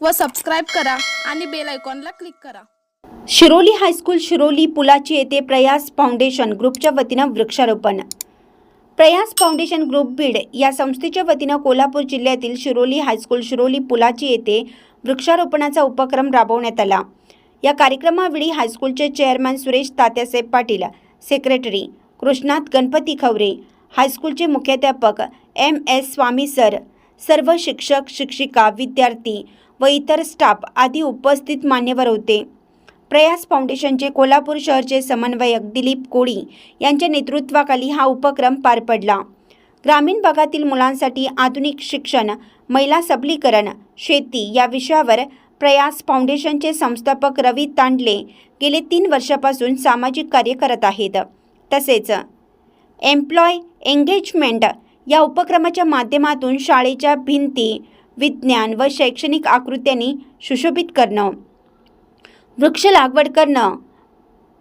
व सबस्क्राईब करा आणि बेल आयकॉनला क्लिक करा. शिरोली हायस्कूल शिरोली पुलाची येथे प्रयास फाउंडेशन ग्रुपच्या वतीनं वृक्षारोपण. प्रयास फाउंडेशन ग्रुप बीड या संस्थेच्या वतीनं कोल्हापूर जिल्ह्यातील शिरोली हायस्कूल शिरोली पुलाची येथे वृक्षारोपणाचा उपक्रम राबवण्यात आला. या कार्यक्रमावेळी हायस्कूलचे चेअरमॅन सुरेश तात्यासाहेब पाटील सेक्रेटरी कृष्णात गणपती खवरे हायस्कूलचे मुख्याध्यापक एम एस स्वामी सर सर्व शिक्षक शिक्षिका विद्यार्थी व इतर स्टाफ आदी उपस्थित मान्यवर होते. प्रयास फाउंडेशनचे कोल्हापूर शहरचे समन्वयक दिलीप कोळी यांच्या नेतृत्वाखाली हा उपक्रम पार पडला. ग्रामीण भागातील मुलांसाठी आधुनिक शिक्षण महिला सबलीकरण शेती या विषयावर प्रयास फाउंडेशनचे संस्थापक रवी तांडले गेले तीन वर्षापासून सामाजिक कार्य करत आहेत. तसेच एम्प्लॉय एंगेजमेंट या उपक्रमाच्या माध्यमातून शाळेच्या भिंती विज्ञान व शैक्षणिक आकृत्यांनी सुशोभित करणं. वृक्ष लागवड करणं.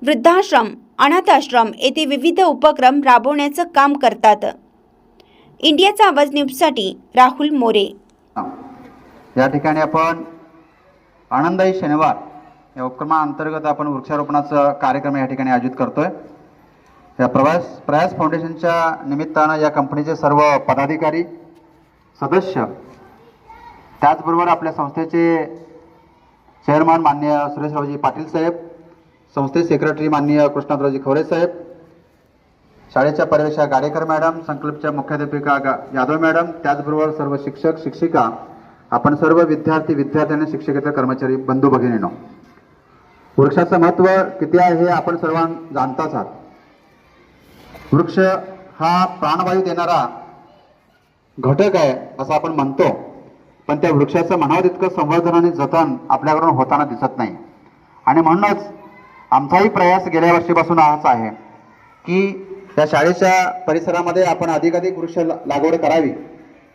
वृद्धाश्रम अनाथाश्रम येथे विविध उपक्रम राबवण्याचं काम करतात. इंडियाचा आवाज न्यूजसाठी राहुल मोरे. या ठिकाणी आपण आनंदाई शनिवार या उपक्रमाअंतर्गत आपण वृक्षारोपणाचा कार्यक्रम या ठिकाणी आयोजित करतोय. या प्रवास प्रयास फाउंडेशनच्या निमित्तानं या कंपनीचे सर्व पदाधिकारी सदस्य त्याचबरोबर आपल्या संस्थेचे चेअरमन माननीय सुरेशरावजी पाटील साहेब संस्थेचे सेक्रेटरी माननीय कृष्णातरावजी खवरे साहेब शाळेच्या पर्यवेक्षक गाडेकर मॅडम संकल्पच्या मुख्याध्यापिका गा यादव मॅडम त्याचबरोबर सर्व शिक्षक शिक्षिका आपण सर्व विद्यार्थी विद्यार्थ्यांनी शिक्षकेतर कर्मचारी बंधू भगिनीनो वृक्षाचं महत्त्व किती आहे हे आपण सर्वां जाणताच आहात. वृक्ष हा प्राणवायू देणारा घटक आहे असं आपण म्हणतो. पण त्या वृक्षाचं म्हणावं तितकं संवर्धन आणि जतन आपल्याकडून होताना दिसत नाही. आणि म्हणूनच आमचाही प्रयास गेल्या वर्षीपासून हाच आहे की त्या शाळेच्या परिसरामध्ये आपण अधिकाधिक वृक्ष लागवड करावी.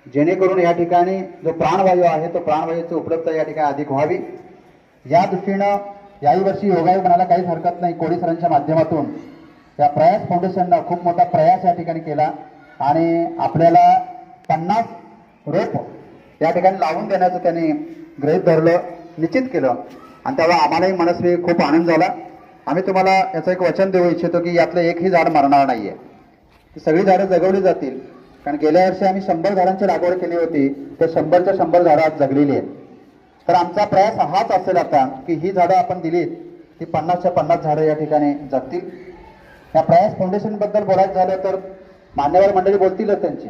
जेणेकरून या ठिकाणी जो प्राणवायू आहे तो प्राणवायूची उपलब्धता या ठिकाणी अधिक व्हावी. या दृष्टीनं याही वर्षी योगायोग म्हणायला काहीच हरकत नाही. कोळी सरांच्या माध्यमातून त्या प्रयास फाउंडेशननं खूप मोठा प्रयास या ठिकाणी केला. आणि आपल्याला पन्नास रोप या ठिकाणी लावून देण्याचं त्यांनी गृहीत धरलं निश्चित केलं. आणि तेव्हा आम्हालाही मनस्वी खूप आनंद झाला. आम्ही तुम्हाला याचं एक वचन देऊ इच्छितो की यातलं एकही झाड मरणार नाही आहे ती सगळी झाडं जगवली जातील. कारण गेल्या वर्षी आम्ही शंभर झाडांची लागवड केली होती. तर शंभरच्या शंभर झाडं आज जगलेली आहेत. तर आमचा प्रयास हाच असेल आता की ही झाडं आपण दिलीत ती पन्नासच्या पन्नास झाडं या ठिकाणी जगतील. या प्रयास फाउंडेशनबद्दल बोलायचं झालं तर मान्यवर मंडळी बोलतीलच त्यांची.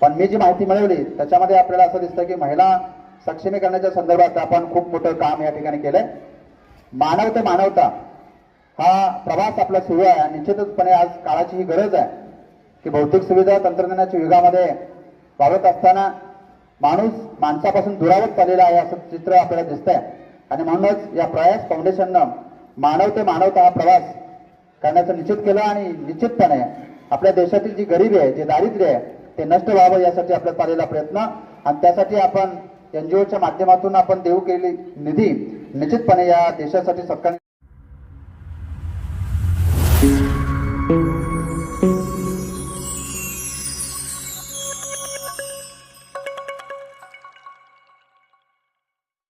पण मी जी माहिती मिळवली त्याच्यामध्ये आपल्याला असं दिसतं की महिला सक्षमीकरणाच्या संदर्भात आपण खूप मोठं काम या ठिकाणी केलंय. मानव ते मानवता हा प्रवास आपला सुरू आहे आणि निश्चितचपणे आज काळाची ही गरज आहे की भौतिक सुविधा तंत्रज्ञानाच्या युगामध्ये वावरत असताना माणूस माणसापासून दुरावत चाललेला आहे असं चित्र आपल्याला दिसतंय. आणि म्हणूनच या प्रयास फाउंडेशननं मानव ते मानवता हा प्रवास करण्याचं निश्चित केलं आणि निश्चितपणे आपल्या देशातील जी गरिबी आहे जे दारिद्र्य आहे ते नष्ट व्हावं यासाठी आपला चाललेला प्रयत्न. आणि त्यासाठी आपण एन जी ओच्या माध्यमातून आपण देऊ केलेली निधी निश्चितपणे या देशासाठी सरकारने